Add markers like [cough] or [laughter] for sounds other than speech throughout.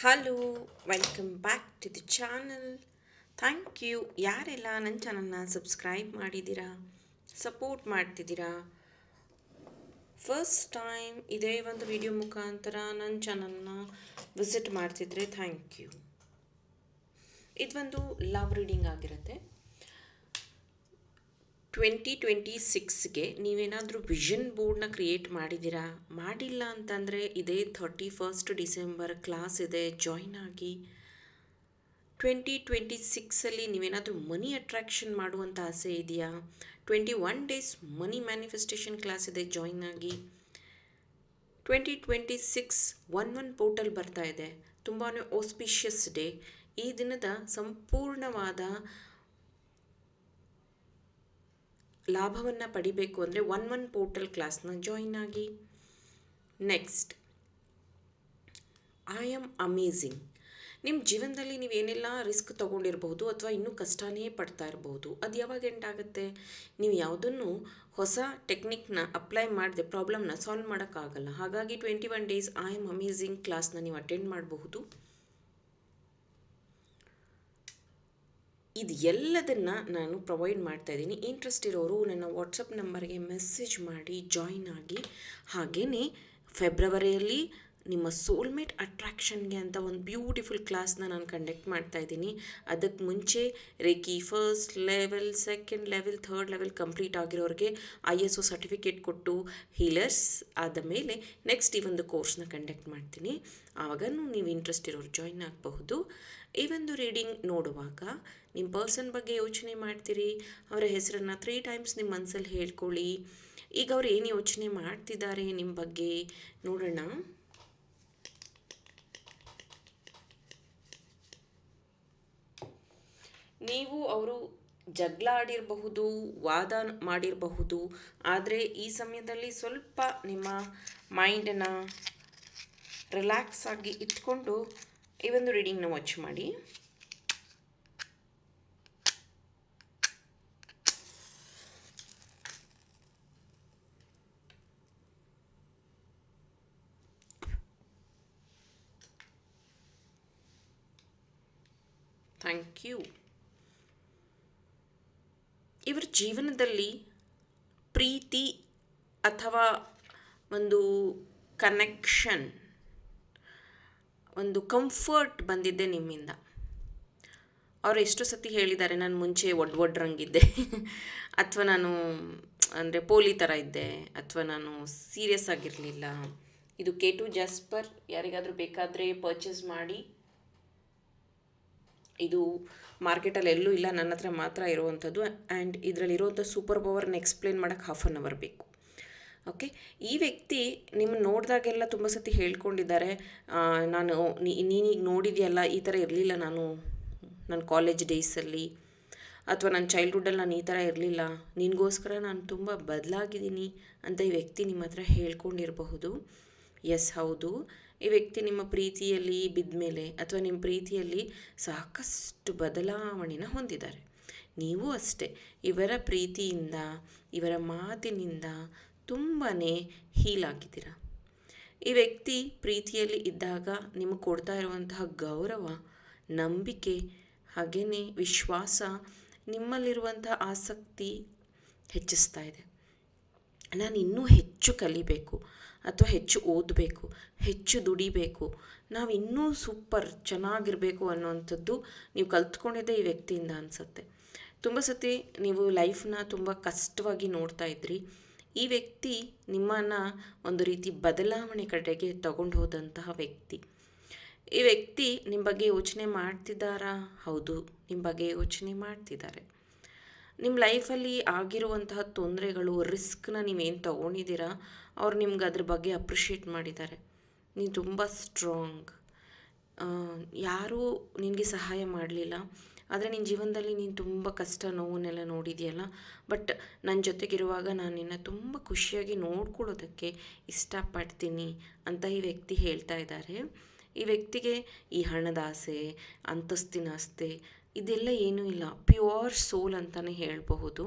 Hello welcome back to the channel thank you ಯಾರೆಲ್ಲ ನನ್ನ ಚಾನಲ್ನ ಸಬ್ಸ್ಕ್ರೈಬ್ ಮಾಡಿದ್ದೀರಾ? ಸಪೋರ್ಟ್ ಮಾಡ್ತಿದ್ದೀರಾ? ಫಸ್ಟ್ ಟೈಮ್ ಇದೇ ಒಂದು ವಿಡಿಯೋ ಮುಖಾಂತರ ನನ್ನ ಚಾನಲ್ನ ವಿಸಿಟ್ ಮಾಡ್ತಿದ್ರೆ ಥ್ಯಾಂಕ್ ಯು ಇದೊಂದು ಲವ್ ರೀಡಿಂಗ್ ಆಗಿರುತ್ತೆ. ಟ್ವೆಂಟಿ ಟ್ವೆಂಟಿ ಸಿಕ್ಸ್ಗೆ ನೀವೇನಾದರೂ ವಿಷನ್ ಬೋರ್ಡ್ನ ಕ್ರಿಯೇಟ್ ಮಾಡಿದ್ದೀರಾ? ಮಾಡಿಲ್ಲ ಅಂತಂದರೆ ಇದೇ ಥರ್ಟಿ ಫಸ್ಟ್ ಡಿಸೆಂಬರ್ ಕ್ಲಾಸ್ ಇದೆ ಜಾಯ್ನ್ ಆಗಿ. ಟ್ವೆಂಟಿ ಟ್ವೆಂಟಿ ಸಿಕ್ಸಲ್ಲಿ ನೀವೇನಾದರೂ ಮನಿ ಅಟ್ರಾಕ್ಷನ್ ಮಾಡುವಂಥ ಆಸೆ ಇದೆಯಾ? Twenty one days money manifestation class ಇದೆ ಜಾಯ್ನ್ ಆಗಿ. Twenty twenty six one one portal ಬರ್ತಾ ಇದೆ. ತುಂಬಾ ಆಸ್ಪಿಷಿಯಸ್ ಡೇ ಈ ದಿನದ ಸಂಪೂರ್ಣವಾದ ಲಾಭವನ್ನು ಪಡಿಬೇಕು ಅಂದರೆ ಒನ್ ಒನ್ ಪೋರ್ಟಲ್ ಕ್ಲಾಸ್ನ ಜಾಯಿನ್ ಆಗಿ. ನೆಕ್ಸ್ಟ್ ಐ ಆಮ್ ಅಮೇಝಿಂಗ್ ನಿಮ್ಮ ಜೀವನದಲ್ಲಿ ನೀವೇನೆಲ್ಲ ರಿಸ್ಕ್ ತೊಗೊಂಡಿರ್ಬೋದು ಅಥವಾ ಇನ್ನೂ ಕಷ್ಟನೇ ಪಡ್ತಾ ಇರ್ಬೋದು ಅದು ಯಾವಾಗ ಎಂಟಾಗುತ್ತೆ? ನೀವು ಯಾವುದನ್ನು ಹೊಸ ಟೆಕ್ನಿಕ್ನ ಅಪ್ಲೈ ಮಾಡದೆ ಪ್ರಾಬ್ಲಮ್ನ ಸಾಲ್ವ್ ಮಾಡೋಕ್ಕಾಗಲ್ಲ. ಹಾಗಾಗಿ twenty one days I am amazing ಕ್ಲಾಸ್ನ ನೀವು ಅಟೆಂಡ್ ಮಾಡಬಹುದು. ಇದು ಎಲ್ಲದನ್ನು ನಾನು ಪ್ರೊವೈಡ್ ಮಾಡ್ತಾ ಇದ್ದೀನಿ. ಇಂಟ್ರೆಸ್ಟ್ ಇರೋರು ನನ್ನ ವಾಟ್ಸಪ್ ನಂಬರ್ಗೆ ಮೆಸೇಜ್ ಮಾಡಿ ಜಾಯಿನ್ ಆಗಿ. ಹಾಗೆಯೇ ಫೆಬ್ರವರಿಯಲ್ಲಿ ನಿಮ್ಮ ಸೋಲ್ಮೇಟ್ ಅಟ್ರ್ಯಾಕ್ಷನ್ಗೆ ಅಂತ ಒಂದು ಬ್ಯೂಟಿಫುಲ್ ಕ್ಲಾಸ್ನ ನಾನು ಕಂಡಕ್ಟ್ ಮಾಡ್ತಾ ಇದ್ದೀನಿ. ಅದಕ್ಕೆ ಮುಂಚೆ reiki first level second level third level complete ಆಗಿರೋರಿಗೆ I S O certificate ಕೊಟ್ಟು ಹೀಲರ್ಸ್ ಆದ ಮೇಲೆ ನೆಕ್ಸ್ಟ್ ಈ ಒಂದು ಕೋರ್ಸ್ನ ಕಂಡಕ್ಟ್ ಮಾಡ್ತೀನಿ. ಆವಾಗೂ ನೀವು ಇಂಟ್ರೆಸ್ಟ್ ಇರೋರು ಜಾಯಿನ್ ಆಗಬಹುದು. ಈ ಒಂದು ರೀಡಿಂಗ್ ನೋಡುವಾಗ ನಿಮ್ಮ ಪರ್ಸನ್ ಬಗ್ಗೆ ಯೋಚನೆ ಮಾಡ್ತೀರಿ, ಅವರ ಹೆಸರನ್ನು ತ್ರೀ ಟೈಮ್ಸ್ ನಿಮ್ಮ ಮನಸ್ಸಲ್ಲಿ ಹೇಳ್ಕೊಳ್ಳಿ. ಈಗ ಅವ್ರು ಏನು ಯೋಚನೆ ಮಾಡ್ತಿದ್ದಾರೆ ನಿಮ್ಮ ಬಗ್ಗೆ ನೋಡೋಣ. ನೀವು ಅವರು ಜಗಳ ಆಡಿರಬಹುದು ವಾದ ಮಾಡಿರಬಹುದು, ಆದರೆ ಈ ಸಮಯದಲ್ಲಿ ಸ್ವಲ್ಪ ನಿಮ್ಮ ಮೈಂಡನ್ನು ರಿಲ್ಯಾಕ್ಸ್ ಆಗಿ ಇಟ್ಕೊಂಡು ಈ ಒಂದು ರೀಡಿಂಗ್ನ ವಾಚ್ ಮಾಡಿ. ಥ್ಯಾಂಕ್ ಯು ಜೀವನದಲ್ಲಿ ಪ್ರೀತಿ ಅಥವಾ ಒಂದು ಕನೆಕ್ಷನ್ ಒಂದು ಕಂಫರ್ಟ್ ಬಂದಿದ್ದೆ ನಿಮ್ಮಿಂದ? ಅವರು ಎಷ್ಟು ಸತಿ ಹೇಳಿದ್ದಾರೆ, ನಾನು ಮುಂಚೆ ಒಡ್ ಒಡ್ರಂಗಿದ್ದೆ. [laughs] ಅಥವಾ ನಾನು, ಅಂದರೆ ಪೋಲಿ ಥರ ಇದ್ದೆ, ಅಥವಾ ನಾನು ಸೀರಿಯಸ್ ಆಗಿರಲಿಲ್ಲ. ಇದು ಕೆ ಟು ಜಾಸ್ಪರ್ ಯಾರಿಗಾದರೂ ಬೇಕಾದರೆ ಪರ್ಚೇಸ್ ಮಾಡಿ. ಇದು ಮಾರ್ಕೆಟಲ್ಲಿ ಎಲ್ಲೂ ಇಲ್ಲ, ನನ್ನ ಹತ್ರ ಮಾತ್ರ ಇರುವಂಥದ್ದು. ಆ್ಯಂಡ್ ಇದರಲ್ಲಿರುವಂಥ ಸೂಪರ್ ಪವರ್ನ ಎಕ್ಸ್ಪ್ಲೇನ್ ಮಾಡೋಕ್ಕೆ ಹಾಫ್ ಅನ್ ಅವರ್ ಬೇಕು. ಓಕೆ ಈ ವ್ಯಕ್ತಿ ನಿಮ್ಮ ನೋಡಿದಾಗೆಲ್ಲ ತುಂಬ ಸತಿ ಹೇಳ್ಕೊಂಡಿದ್ದಾರೆ ನಾನು ನೀನೀಗ ನೋಡಿದೆಯಲ್ಲ, ಈ ಥರ ಇರಲಿಲ್ಲ ನಾನು ನನ್ನ ಕಾಲೇಜ್ ಡೇಸಲ್ಲಿ ಅಥವಾ ನನ್ನ ಚೈಲ್ಡ್ಹುಡ್ಡಲ್ಲಿ ನಾನು ಈ ಥರ ಇರಲಿಲ್ಲ, ನಿನಗೋಸ್ಕರ ನಾನು ತುಂಬ ಬದಲಾಗಿದ್ದೀನಿ ಅಂತ ಈ ವ್ಯಕ್ತಿ ನಿಮ್ಮ ಹತ್ರ ಹೇಳ್ಕೊಂಡಿರಬಹುದು. ಎಸ್ ಹೌದು. ಈ ವ್ಯಕ್ತಿ ನಿಮ್ಮ ಪ್ರೀತಿಯಲ್ಲಿ ಬಿದ್ದ ಮೇಲೆ ಅಥವಾ ನಿಮ್ಮ ಪ್ರೀತಿಯಲ್ಲಿ ಸಾಕಷ್ಟು ಬದಲಾವಣೆನ ಹೊಂದಿದ್ದಾರೆ. ನೀವು ಅಷ್ಟೇ. ಇವರ ಪ್ರೀತಿಯಿಂದ, ಇವರ ಮಾತಿನಿಂದ ತುಂಬಾ ಹೀಲ್ ಆಗಿದ್ದೀರ? ಈ ವ್ಯಕ್ತಿ ಪ್ರೀತಿಯಲ್ಲಿ ಇದ್ದಾಗ ನಿಮಗೆ ಕೊಡ್ತಾ ಇರುವಂತಹ ಗೌರವ, ನಂಬಿಕೆ ಹಾಗೆಯೇ ವಿಶ್ವಾಸ ನಿಮ್ಮಲ್ಲಿರುವಂತಹ ಆಸಕ್ತಿ ಹೆಚ್ಚಿಸ್ತಾ ಇದೆ. ನಾನು ಇನ್ನೂ ಹೆಚ್ಚು ಕಲಿಬೇಕು. ಅಥವಾ ಹೆಚ್ಚು ಓದಬೇಕು, ಹೆಚ್ಚು ದುಡಿಬೇಕು, ನಾವು ಇನ್ನೂ ಸೂಪರ್ ಚೆನ್ನಾಗಿರಬೇಕು ಅನ್ನೋವಂಥದ್ದು ನೀವು ಕಲ್ತ್ಕೊಂಡಿದ್ದೆ ಈ ವ್ಯಕ್ತಿಯಿಂದ ಅನಿಸುತ್ತೆ. ತುಂಬ ಸತಿ ನೀವು ಲೈಫ್ನ ತುಂಬ ಕಷ್ಟವಾಗಿ ನೋಡ್ತಾ ಇದ್ರಿ. ಈ ವ್ಯಕ್ತಿ ನಿಮ್ಮನ್ನು ಒಂದು ರೀತಿ ಬದಲಾವಣೆ ಕಡೆಗೆ ತಗೊಂಡು ಹೋದಂತಹ ವ್ಯಕ್ತಿ. ಈ ವ್ಯಕ್ತಿ ನಿಮ್ಮ ಬಗ್ಗೆ ಯೋಚನೆ ಮಾಡ್ತಿದ್ದಾರಾ? ಹೌದು ನಿಮ್ಮ ಬಗ್ಗೆ ಯೋಚನೆ ಮಾಡ್ತಿದ್ದಾರೆ. ನಿಮ್ಮ ಲೈಫಲ್ಲಿ ಆಗಿರುವಂತಹ ತೊಂದರೆಗಳು ರಿಸ್ಕ್ನ ನೀವೇನು ತೊಗೊಂಡಿದ್ದೀರಾ? ಅವ್ರು ನಿಮ್ಗೆ ಅದ್ರ ಬಗ್ಗೆ ಅಪ್ರಿಷಿಯೇಟ್ ಮಾಡಿದ್ದಾರೆ. ನೀನು ತುಂಬ ಸ್ಟ್ರಾಂಗ್ ಯಾರೂ ನಿನಗೆ ಸಹಾಯ ಮಾಡಲಿಲ್ಲ. ಆದರೆ ನಿನ್ನ ಜೀವನದಲ್ಲಿ ನೀನು ತುಂಬ ಕಷ್ಟ, ನೋವನ್ನೆಲ್ಲ ನೋಡಿದೆಯಲ್ಲ? ಬಟ್ ನನ್ನ ಜೊತೆಗಿರುವಾಗ ನಾನು ನಿನ್ನ ತುಂಬ ಖುಷಿಯಾಗಿ ನೋಡ್ಕೊಳ್ಳೋದಕ್ಕೆ ಇಷ್ಟಪಡ್ತೀನಿ ಅಂತ ಈ ವ್ಯಕ್ತಿ ಹೇಳ್ತಾ ಇದ್ದಾರೆ. ಈ ವ್ಯಕ್ತಿಗೆ ಈ ಹಣದ ಆಸೆ, ಅಂತಸ್ತಿನ ಆಸ್ತೆ ಇದೆಲ್ಲ ಏನೂ ಇಲ್ಲ. ಪ್ಯೂರ್ ಸೋಲ್ ಅಂತಲೇ ಹೇಳಬಹುದು.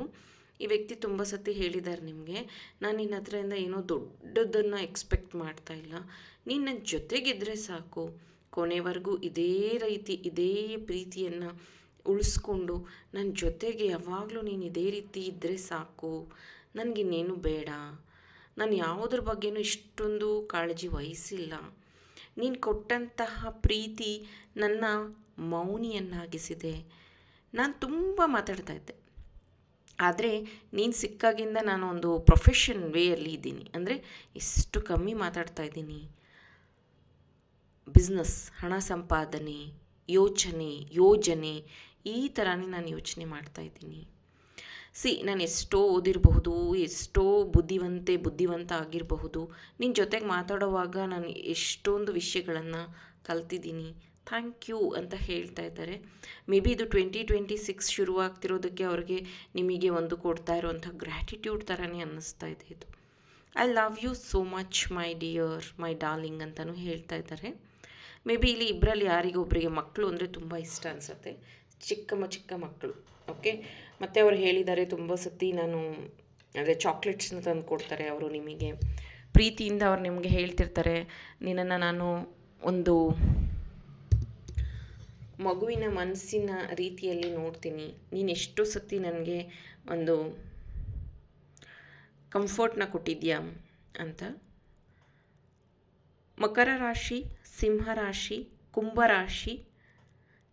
ಈ ವ್ಯಕ್ತಿ ತುಂಬ ಸತಿ ಹೇಳಿದ್ದಾರೆ ನಿಮಗೆ, ನಾನು ನಿನ್ನ ಹತ್ರದಿಂದ ಏನೋ ದೊಡ್ಡದನ್ನು ಎಕ್ಸ್ಪೆಕ್ಟ್ ಮಾಡ್ತಾ ಇಲ್ಲ. ನೀನು ನನ್ನ ಜೊತೆಗಿದ್ದರೆ ಸಾಕು. ಕೊನೆವರೆಗೂ ಇದೇ ರೀತಿ, ಇದೇ ಪ್ರೀತಿಯನ್ನು ಉಳಿಸ್ಕೊಂಡು ನನ್ನ ಜೊತೆಗೆ ಯಾವಾಗಲೂ ನೀನು ಇದೇ ರೀತಿ ಇದ್ದರೆ ಸಾಕು. ನನಗಿನ್ನೇನು ಬೇಡ. ನಾನು ಯಾವುದ್ರ ಬಗ್ಗೆನೂ ಇಷ್ಟೊಂದು ಕಾಳಜಿ ವಹಿಸಿಲ್ಲ. ನೀನು ಕೊಟ್ಟಂತಹ ಪ್ರೀತಿ ನನ್ನ ಮೌನಿಯನ್ನಾಗಿಸಿದೆ. ನಾನು ತುಂಬ ಮಾತಾಡ್ತಾ ಇದ್ದೆ. ಆದರೆ ನೀನು ಸಿಕ್ಕಾಗಿಂದ ನಾನು ಒಂದು ಪ್ರೊಫೆಷನ್ ವೇಯಲ್ಲಿ ಇದ್ದೀನಿ. ಅಂದರೆ ಎಷ್ಟು ಕಮ್ಮಿ ಮಾತಾಡ್ತಾ ಇದ್ದೀನಿ. ಬಿಸ್ನೆಸ್ ಹಣ ಸಂಪಾದನೆ, ಯೋಚನೆ, ಯೋಜನೆ, ಈ ಥರನೇ ನಾನು ಯೋಚನೆ ಮಾಡ್ತಾ ಇದ್ದೀನಿ. ಸಿ ನಾನು ಎಷ್ಟೋ ಓದಿರಬಹುದು, ಎಷ್ಟೋ ಬುದ್ಧಿವಂತೆ, ಬುದ್ಧಿವಂತ ಆಗಿರಬಹುದು. ನಿನ್ನ ಜೊತೆಗೆ ಮಾತಾಡುವಾಗ ನಾನು ಎಷ್ಟೊಂದು ವಿಷಯಗಳನ್ನು ಕಲ್ತಿದ್ದೀನಿ. ಥ್ಯಾಂಕ್ ಯು ಅಂತ ಹೇಳ್ತಾ ಇದ್ದಾರೆ. ಮೇ ಬಿ ಇದು ಟ್ವೆಂಟಿ ಟ್ವೆಂಟಿ ಸಿಕ್ಸ್ ಶುರುವಾಗ್ತಿರೋದಕ್ಕೆ ಅವ್ರಿಗೆ ನಿಮಗೆ ಒಂದು ಕೊಡ್ತಾ ಇರೋವಂಥ ಗ್ರ್ಯಾಟಿಟ್ಯೂಡ್ ಥರನೇ ಅನ್ನಿಸ್ತಾ ಇದೆ ಇದು. I love you so much my dear my darling ಅಂತಲೂ ಹೇಳ್ತಾ ಇದ್ದಾರೆ. ಮೇ ಬಿ ಇಲ್ಲಿ ಇಬ್ಬರಲ್ಲಿ ಯಾರಿಗೊಬ್ಬರಿಗೆ ಮಕ್ಕಳು ಅಂದರೆ ತುಂಬ ಇಷ್ಟ ಅನಿಸುತ್ತೆ. ಚಿಕ್ಕ ಚಿಕ್ಕ ಮಕ್ಕಳು ಓಕೆ ಮತ್ತು ಅವರು ಹೇಳಿದ್ದಾರೆ ತುಂಬ ಸತಿ ನಾನು ಅಂದರೆ ಚಾಕ್ಲೇಟ್ಸ್ನ ತಂದು ಕೊಡ್ತಾರೆ ಅವರು ನಿಮಗೆ. ಪ್ರೀತಿಯಿಂದ ಅವ್ರು ನಿಮಗೆ ಹೇಳ್ತಿರ್ತಾರೆ, ನಿನ್ನನ್ನು ನಾನು ಒಂದು ಮಗುವಿನ ಮನಸ್ಸಿನ ರೀತಿಯಲ್ಲಿ ನೋಡ್ತೀನಿ. ನೀನು ಎಷ್ಟು ಸತಿ ನನಗೆ ಒಂದು ಕಂಫರ್ಟ್ನ ಕೊಟ್ಟಿದ್ಯಾ ಅಂತ. ಮಕರ ರಾಶಿ, ಸಿಂಹ ರಾಶಿ, ಕುಂಭ ರಾಶಿ,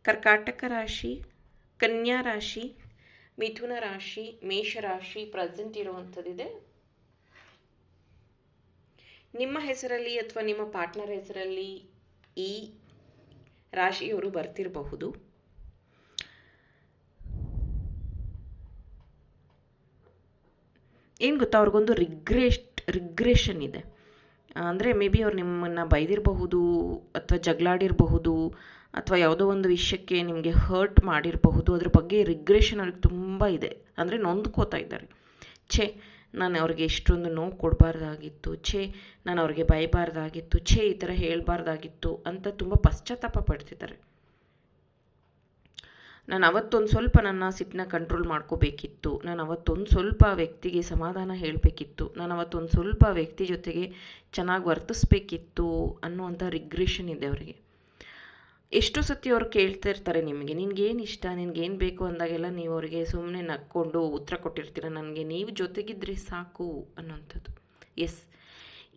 ಕರ್ಕಾಟಕ ರಾಶಿ, ಕನ್ಯಾ ರಾಶಿ, ಮಿಥುನ ರಾಶಿ ಮೇಷರಾಶಿ ಪ್ರೆಸೆಂಟ್ ಇರುವಂಥದ್ದಿದೆ. ನಿಮ್ಮ ಹೆಸರಲ್ಲಿ ಅಥವಾ ನಿಮ್ಮ ಪಾರ್ಟ್ನರ್ ಹೆಸರಲ್ಲಿ ಈ ರಾಶಿಯವರು ಬರ್ತಿರಬಹುದು. ಏನು ಗೊತ್ತಾ, ಅವ್ರಿಗೊಂದು ರಿಗ್ರೆಸ್ಟ್ ರಿಗ್ರೆಷನ್ ಇದೆ. ಅಂದರೆ ಮೇ ಬಿ ಅವ್ರು ನಿಮ್ಮನ್ನು ಬೈದಿರಬಹುದು ಅಥವಾ ಜಗಳಾಡಿರಬಹುದು ಅಥವಾ ಯಾವುದೋ ಒಂದು ವಿಷಯಕ್ಕೆ ನಿಮಗೆ ಹರ್ಟ್ ಮಾಡಿರಬಹುದು. ಅದ್ರ ಬಗ್ಗೆ ರಿಗ್ರೆಷನ್ ಅವ್ರಿಗೆ ತುಂಬ ಇದೆ. ಅಂದರೆ ನೊಂದ್ಕೋತಾ ಇದ್ದಾರೆ. ಛೇ ನಾನು ಅವ್ರಿಗೆ ಎಷ್ಟೊಂದು ನೋವು ಕೊಡಬಾರ್ದಾಗಿತ್ತು, ಛೇ, ನಾನು ಅವ್ರಿಗೆ ಬೈಬಾರ್ದಾಗಿತ್ತು, ಛೇ, ಈ ಥರ ಹೇಳಬಾರ್ದಾಗಿತ್ತು ಅಂತ ತುಂಬ ಪಶ್ಚಾತ್ತಾಪ ಪಡ್ತಿದ್ದಾರೆ. ನಾನು ಅವತ್ತೊಂದು ಸ್ವಲ್ಪ ನನ್ನ ಸಿಟ್ಟನ್ನ ಕಂಟ್ರೋಲ್ ಮಾಡ್ಕೋಬೇಕಿತ್ತು, ನಾನು ಅವತ್ತೊಂದು ಸ್ವಲ್ಪ ವ್ಯಕ್ತಿಗೆ ಸಮಾಧಾನ ಹೇಳಬೇಕಿತ್ತು, ನಾನು ಅವತ್ತೊಂದು ಸ್ವಲ್ಪ ವ್ಯಕ್ತಿ ಜೊತೆಗೆ ಚೆನ್ನಾಗಿ ವರ್ತಿಸ್ಬೇಕಿತ್ತು ಅನ್ನುವಂಥ ರಿಗ್ರೆಷನ್ ಇದೆ ಅವರಿಗೆ. ಎಷ್ಟೋ ಸತಿ ಅವ್ರು ಕೇಳ್ತಾ ಇರ್ತಾರೆ ನಿಮಗೆ ನಿನ್ಗೇನು ಇಷ್ಟ? ನಿನ್ಗೇನು ಬೇಕು? ಅಂದಾಗೆಲ್ಲ ನೀವು ಅವರಿಗೆ ಸುಮ್ಮನೆ ನಕ್ಕೊಂಡು ಉತ್ತರ ಕೊಟ್ಟಿರ್ತೀರ. ನನಗೆ ನೀವು ಜೊತೆಗಿದ್ರೆ ಸಾಕು ಅನ್ನೋಂಥದ್ದು ಎಸ್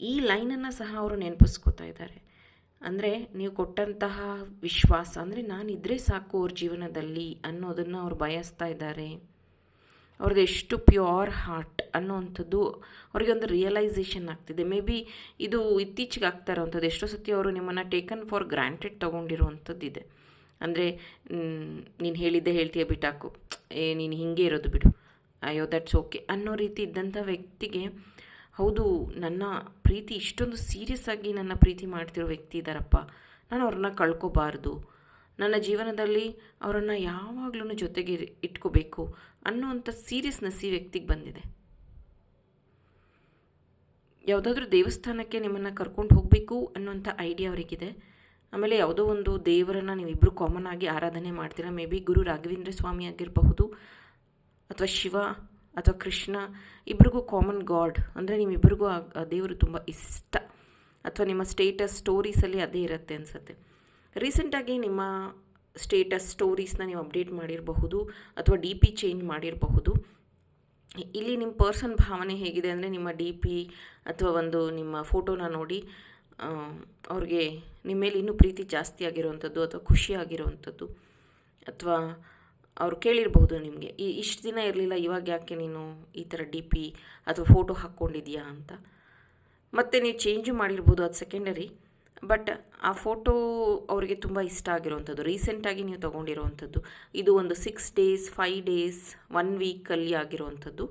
ಈ ಲೈನನ್ನು ಸಹ ಅವರು ನೆನಪಿಸ್ಕೋತಾ ಇದ್ದಾರೆ. ಅಂದರೆ ನೀವು ಕೊಟ್ಟಂತಹ ವಿಶ್ವಾಸ, ಅಂದರೆ ನಾನಿದ್ದರೆ ಸಾಕು ಅವ್ರ ಜೀವನದಲ್ಲಿ ಅನ್ನೋದನ್ನು ಅವ್ರು ಬಯಸ್ತಾ ಇದ್ದಾರೆ. ಅವ್ರದ್ದು ಎಷ್ಟು ಪ್ಯೂರ್ ಹಾರ್ಟ್ ಅನ್ನೋವಂಥದ್ದು ಅವ್ರಿಗೆ ಒಂದು ರಿಯಲೈಸೇಷನ್ ಆಗ್ತಿದೆ. ಮೇ ಬಿ ಇದು ಇತ್ತೀಚೆಗೆ ಆಗ್ತಾ ಇರೋವಂಥದ್ದು. ಎಷ್ಟೋ ಸತಿ ಅವರು ನಿಮ್ಮನ್ನು ಟೇಕನ್ ಫಾರ್ ಗ್ರಾಂಟೆಡ್ ತೊಗೊಂಡಿರುವಂಥದ್ದು ಇದೆ ಅಂದರೆ ನೀನು ಹೇಳಿದ್ದೆ ಹೇಳ್ತೀಯ ಬಿಟ್ಟಾಕು. ಏ, ನೀನು ಹಿಂಗೆ ಇರೋದು ಬಿಡು. ಅಯ್ಯೋ ದಟ್ಸ್ ಓಕೆ ಅನ್ನೋ ರೀತಿ ಇದ್ದಂಥ ವ್ಯಕ್ತಿಗೆ, ಹೌದು, ನನ್ನ ಪ್ರೀತಿ ಇಷ್ಟೊಂದು ಸೀರಿಯಸ್ ಆಗಿ ನನ್ನ ಪ್ರೀತಿ ಮಾಡ್ತಿರೋ ವ್ಯಕ್ತಿ ಇದ್ದಾರಪ್ಪ. ನಾನು ಅವ್ರನ್ನ ಕಳ್ಕೊಬಾರ್ದು. ನನ್ನ ಜೀವನದಲ್ಲಿ ಅವರನ್ನು ಯಾವಾಗಲೂ ಜೊತೆಗೆ ಇಟ್ಕೋಬೇಕು ಅನ್ನೋವಂಥ ಸೀರಿಯಸ್ನೆಸ್ ಈ ವ್ಯಕ್ತಿಗೆ ಬಂದಿದೆ. ಯಾವುದಾದ್ರೂ ದೇವಸ್ಥಾನಕ್ಕೆ ನಿಮ್ಮನ್ನು ಕರ್ಕೊಂಡು ಹೋಗಬೇಕು ಅನ್ನೋಂಥ ಐಡಿಯಾ ಅವರಿಗಿದೆ. ಆಮೇಲೆ ಯಾವುದೋ ಒಂದು ದೇವರನ್ನು ನೀವಿಬ್ಬರು ಕಾಮನ್ ಆಗಿ ಆರಾಧನೆ ಮಾಡ್ತೀರಾ ಮೇ ಬಿ ಗುರು ರಾಘವೇಂದ್ರ ಸ್ವಾಮಿ ಆಗಿರಬಹುದು ಅಥವಾ ಶಿವ ಅಥವಾ ಕೃಷ್ಣ, ಇಬ್ರಿಗೂ ಕಾಮನ್ ಗಾಡ್ ಅಂದರೆ ನಿಮ್ಮಿಬ್ಬರಿಗೂ ಆ ದೇವರು ತುಂಬ ಇಷ್ಟ. ಅಥವಾ ನಿಮ್ಮ ಸ್ಟೇಟಸ್ ಸ್ಟೋರೀಸಲ್ಲಿ ಅದೇ ಇರುತ್ತೆ ಅನಿಸುತ್ತೆ. ರೀಸೆಂಟಾಗಿ ನಿಮ್ಮ ಸ್ಟೇಟಸ್ ಸ್ಟೋರೀಸ್ನ ನೀವು ಅಪ್ಡೇಟ್ ಮಾಡಿರಬಹುದು ಅಥವಾ ಡಿ ಪಿ ಚೇಂಜ್ ಮಾಡಿರಬಹುದು. ಇಲ್ಲಿ ನಿಮ್ಮ ಪರ್ಸನ್ ಭಾವನೆ ಹೇಗಿದೆ ಅಂದರೆ ನಿಮ್ಮ ಡಿ ಪಿ ಅಥವಾ ಒಂದು ನಿಮ್ಮ ಫೋಟೋನ ನೋಡಿ ಅವ್ರಿಗೆ ನಿಮ್ಮ ಮೇಲೆ ಇನ್ನೂ ಪ್ರೀತಿ ಜಾಸ್ತಿ ಆಗಿರುವಂಥದ್ದು ಅಥವಾ ಖುಷಿ ಆಗಿರುವಂಥದ್ದು ಅಥವಾ ಅವ್ರು ಕೇಳಿರಬಹುದು ನಿಮಗೆ, ಈ ಇಷ್ಟು ದಿನ ಇರಲಿಲ್ಲ, ಇವಾಗ ಯಾಕೆ ನೀನು ಈ ಥರ ಡಿ ಪಿ ಅಥವಾ ಫೋಟೋ ಹಾಕ್ಕೊಂಡಿದ್ಯಾ ಅಂತ. ಮತ್ತು ನೀವು ಚೇಂಜು ಮಾಡಿರ್ಬೋದು, ಅದು ಸೆಕೆಂಡರಿ ಬಟ್ ಆ ಫೋಟೋ ಅವರಿಗೆ ತುಂಬ ಇಷ್ಟ ಆಗಿರುವಂಥದ್ದು. ರೀಸೆಂಟಾಗಿ ನೀವು ತೊಗೊಂಡಿರುವಂಥದ್ದು. ಇದು ಒಂದು six days five days one ವೀಕಲ್ಲಿ ಆಗಿರುವಂಥದ್ದು.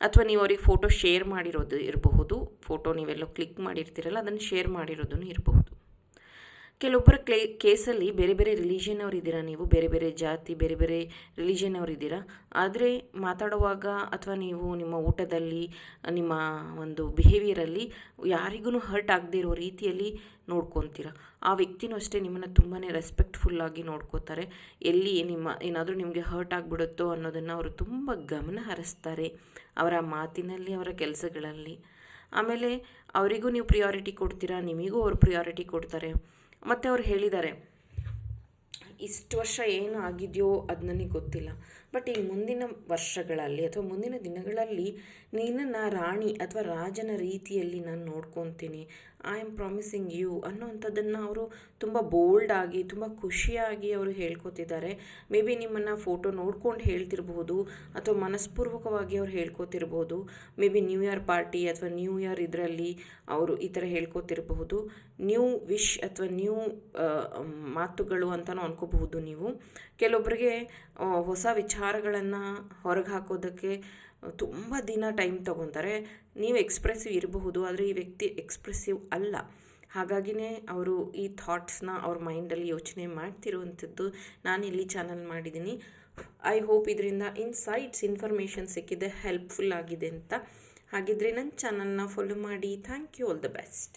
ಅಥವಾ ನೀವು ಅವ್ರಿಗೆ ಫೋಟೋ ಶೇರ್ ಮಾಡಿರೋದು ಇರಬಹುದು. ಫೋಟೋ ನೀವೆಲ್ಲೋ ಕ್ಲಿಕ್ ಮಾಡಿರ್ತೀರಲ್ಲ, ಅದನ್ನು ಶೇರ್ ಮಾಡಿರೋದನ್ನು ಇರಬಹುದು. ಕೆಲವೊಬ್ಬರ ಕ್ಲೇ, ಕೇಸಲ್ಲಿ ಬೇರೆ ಬೇರೆ ರಿಲಿಜನ್ ಇದ್ದೀರಾ ನೀವು? ಬೇರೆ ಬೇರೆ ಜಾತಿ, ಬೇರೆ ಬೇರೆ ರಿಲಿಜನ್ ಇದ್ದೀರಾ ಆದರೆ ಮಾತಾಡುವಾಗ ಅಥವಾ ನೀವು ನಿಮ್ಮ ಊಟದಲ್ಲಿ, ನಿಮ್ಮ ಒಂದು ಬಿಹೇವಿಯರಲ್ಲಿ ಯಾರಿಗೂ ಹರ್ಟ್ ಆಗದೇ ಇರೋ ರೀತಿಯಲ್ಲಿ ನೋಡ್ಕೊತೀರ? ಆ ವ್ಯಕ್ತಿನೂ ಅಷ್ಟೇ ನಿಮ್ಮನ್ನು ತುಂಬಾ ರೆಸ್ಪೆಕ್ಟ್ಫುಲ್ಲಾಗಿ ನೋಡ್ಕೋತಾರೆ. ಎಲ್ಲಿ ನಿಮ್ಮ, ಏನಾದರೂ ನಿಮಗೆ ಹರ್ಟ್ ಆಗಿಬಿಡುತ್ತೋ ಅನ್ನೋದನ್ನು ಅವರು ತುಂಬ ಗಮನ ಹರಿಸ್ತಾರೆ ಅವರ ಮಾತಿನಲ್ಲಿ, ಅವರ ಕೆಲಸಗಳಲ್ಲಿ. ಆಮೇಲೆ ಅವರಿಗೂ ನೀವು ಪ್ರಿಯಾರಿಟಿ ಕೊಡ್ತೀರಾ? ನಿಮಗೂ ಅವರು ಪ್ರಿಯಾರಿಟಿ ಕೊಡ್ತಾರೆ. ಮತ್ತು ಅವ್ರು ಹೇಳಿದ್ದಾರೆ ಇಷ್ಟು ವರ್ಷ ಏನು ಆಗಿದೆಯೋ ಅದು ನನಗೆ ಗೊತ್ತಿಲ್ಲ. ಬಟ್ ಈ ಮುಂದಿನ ವರ್ಷಗಳಲ್ಲಿ ಅಥವಾ ಮುಂದಿನ ದಿನಗಳಲ್ಲಿ ನಿನ್ನನ್ನು ರಾಣಿ ಅಥವಾ ರಾಜನ ರೀತಿಯಲ್ಲಿ ನಾನು ನೋಡ್ಕೊತೀನಿ. ಐ ಆಮ್ ಪ್ರಾಮಿಸಿಂಗ್ ಯು ಅನ್ನೋವಂಥದ್ದನ್ನು ಅವರು ತುಂಬ ಬೋಲ್ಡಾಗಿ ತುಂಬ ಖುಷಿಯಾಗಿ ಅವರು ಹೇಳ್ಕೊತಿದ್ದಾರೆ. ಮೇ ಬಿ ನಿಮ್ಮನ್ನು ಫೋಟೋ ನೋಡ್ಕೊಂಡು ಹೇಳ್ತಿರ್ಬೋದು ಅಥವಾ ಮನಸ್ಪೂರ್ವಕವಾಗಿ ಅವ್ರು ಹೇಳ್ಕೊತಿರ್ಬೋದು maybe new year party ಅಥವಾ ನ್ಯೂ ಇಯರ್ ಇದರಲ್ಲಿ ಅವರು ಈ ಥರ ಹೇಳ್ಕೊತಿರಬಹುದು. ನ್ಯೂ ವಿಶ್ ಅಥವಾ ನ್ಯೂ ಮಾತುಗಳು ಅಂತಲೂ ಅನ್ಕೋಬಹುದು ನೀವು. ಕೆಲವೊಬ್ಬರಿಗೆ ಹೊಸ ಹೊಸ ವಿಚಾರಗಳನ್ನು ಹೊರಗೆ ಹಾಕೋದಕ್ಕೆ ತುಂಬ ದಿನ ಟೈಮ್ ತೊಗೊತಾರೆ. ನೀವು ಎಕ್ಸ್ಪ್ರೆಸಿವ್ ಇರಬಹುದು, ಆದರೆ ಈ ವ್ಯಕ್ತಿ ಎಕ್ಸ್ಪ್ರೆಸಿವ್ ಅಲ್ಲ. ಹಾಗಾಗಿನೇ ಅವರು ಈ ಥಾಟ್ಸ್ನ ಅವ್ರ ಮೈಂಡಲ್ಲಿ ಯೋಚನೆ ಮಾಡ್ತಿರುವಂಥದ್ದು ನಾನು ಇಲ್ಲಿ ಚಾನಲ್ ಮಾಡಿದ್ದೀನಿ ಐ ಹೋಪ್ ಇದರಿಂದ ಇನ್ಸೈಟ್ಸ್ ಇನ್ಫಾರ್ಮೇಷನ್ ಸಿಕ್ಕಿದೆ ಹೆಲ್ಪ್ಫುಲ್ ಆಗಿದೆ ಅಂತ. ಹಾಗಿದ್ರೆ ನನ್ನ ಚಾನಲ್ನ ಫಾಲೋ ಮಾಡಿ. Thank you all the best